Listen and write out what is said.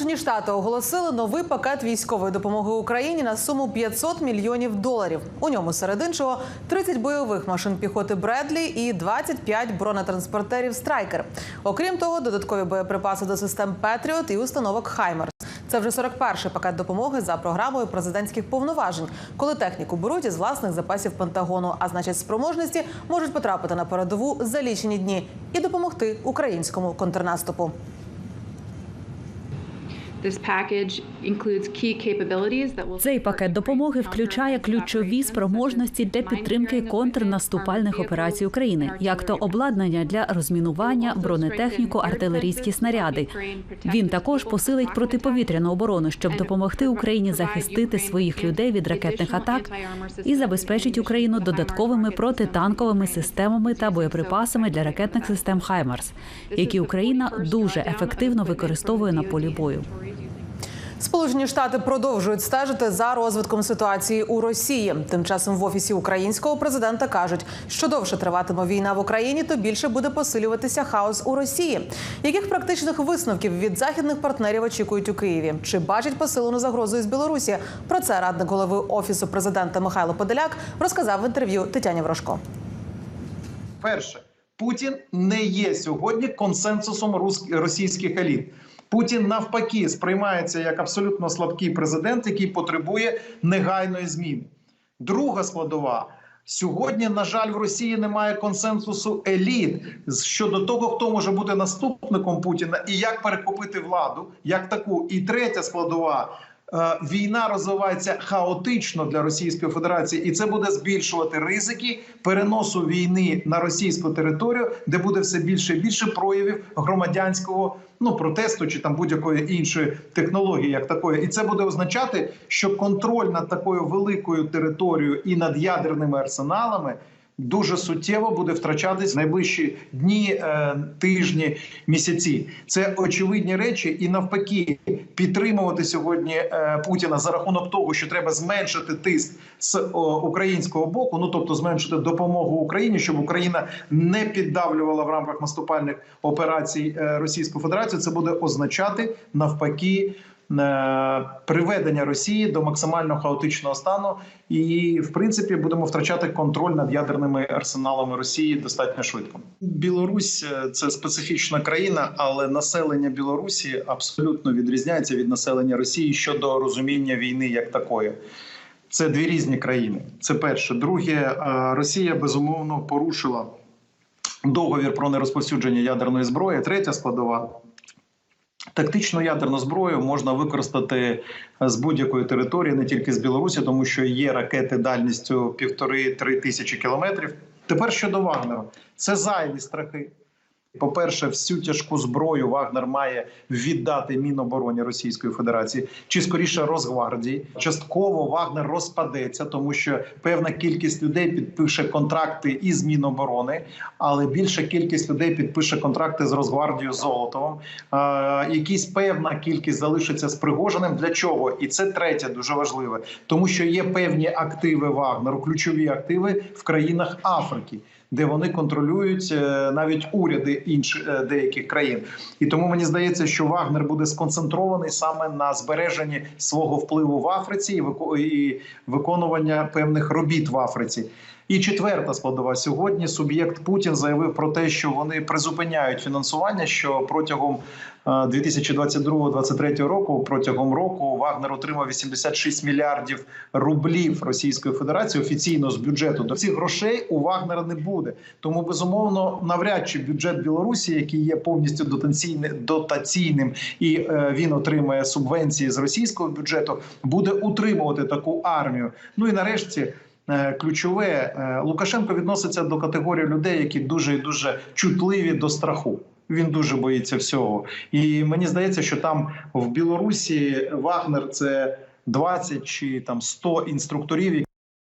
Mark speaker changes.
Speaker 1: Сполучені Штати оголосили новий пакет військової допомоги Україні на суму 500 мільйонів доларів. У ньому серед іншого 30 бойових машин піхоти Бредлі і 25 бронетранспортерів Страйкер. Окрім того, додаткові боєприпаси до систем Петріот і установок Хаймерс. Це вже 41-й пакет допомоги за програмою президентських повноважень, коли техніку беруть із власних запасів Пентагону, а значить, спроможності можуть потрапити на передову за лічені дні і допомогти українському контрнаступу.
Speaker 2: Цей пакет допомоги включає ключові спроможності для підтримки контрнаступальних операцій України, як то обладнання для розмінування, бронетехніку, артилерійські снаряди. Він також посилить протиповітряну оборону, щоб допомогти Україні захистити своїх людей від ракетних атак і забезпечить Україну додатковими протитанковими системами та боєприпасами для ракетних систем Хаймарс, які Україна дуже ефективно використовує на полі бою.
Speaker 1: Сполучені Штати продовжують стежити за розвитком ситуації у Росії. Тим часом в офісі українського президента кажуть, що довше триватиме війна в Україні, то більше буде посилюватися хаос у Росії. Яких практичних висновків від західних партнерів очікують у Києві? Чи бачить посилену загрозу із Білорусі? Про це радник голови офісу президента Михайло Подоляк розказав в інтерв'ю Тетяні Врожко.
Speaker 3: Перше, Путін не є сьогодні консенсусом російських еліт. Путін навпаки сприймається як абсолютно слабкий президент, який потребує негайної зміни. Друга складова. Сьогодні, на жаль, в Росії немає консенсусу еліт щодо того, хто може бути наступником Путіна і як перехопити владу, як таку. І третя складова. Е, Війна розвивається хаотично для Російської Федерації, і це буде збільшувати ризики переносу війни на російську територію, де буде все більше і більше проявів громадянського ну протесту чи там будь-якої іншої технології, як такої, і це буде означати, що контроль над такою великою територією і над ядерними арсеналами. Дуже суттєво буде втрачатись найближчі дні, е, тижні, місяці. Це очевидні речі, і навпаки, підтримувати сьогодні е, Путіна за рахунок того, що треба зменшити тиск з українського боку, ну тобто зменшити допомогу Україні, щоб Україна не піддавлювала в рамках наступальних операцій е, Російську Федерацію. Це буде означати навпаки. Е, Приведення Росії до максимально хаотичного стану, і в принципі будемо втрачати контроль над ядерними арсеналами Росії достатньо швидко. Білорусь е, це специфічна країна, але населення Білорусі абсолютно відрізняється від населення Росії щодо розуміння війни як такої. Це дві різні країни. Це перше. Друге, е, Росія безумовно порушила договір про нерозповсюдження ядерної зброї. Третя складова. Тактичну ядерну зброю можна використати з будь-якої території, не тільки з Білорусі, тому що є ракети дальністю півтори-три тисячі кілометрів. Тепер щодо Вагнера, це зайві страхи. По-перше, всю тяжку зброю Вагнер має віддати Мінобороні Російської Федерації чи скоріше Росгвардії. Частково Вагнер розпадеться, тому що певна кількість людей підпише контракти із Міноборони, але більша кількість людей підпише контракти з Росгвардією Золотовим. Якісь певна кількість залишиться з Пригожиним. Для чого? І це третє дуже важливе, тому що є певні активи Вагнеру, ключові активи в країнах Африки де вони контролюють е, навіть уряди інших е, деяких країн. І тому мені здається, що Вагнер буде сконцентрований саме на збереженні свого впливу в Африці і виконування певних робіт в Африці. І четверта складова сьогодні суб'єкт Путін заявив про те, що вони призупиняють фінансування. Що протягом е, 2022-2023 року, протягом року, Вагнер отримав 86 мільярдів рублів Російської Федерації офіційно з бюджету. До цих грошей у Вагнера не буде. Тому безумовно, навряд чи бюджет Білорусі, який є повністю дотаційним, і е, він отримує субвенції з російського бюджету, буде утримувати таку армію. Ну і нарешті. Е, Ключове е, Лукашенко відноситься до категорії людей, які дуже і дуже чутливі до страху. Він дуже боїться всього, і мені здається, що там в Білорусі Вагнер це 20 чи там 100 інструкторів,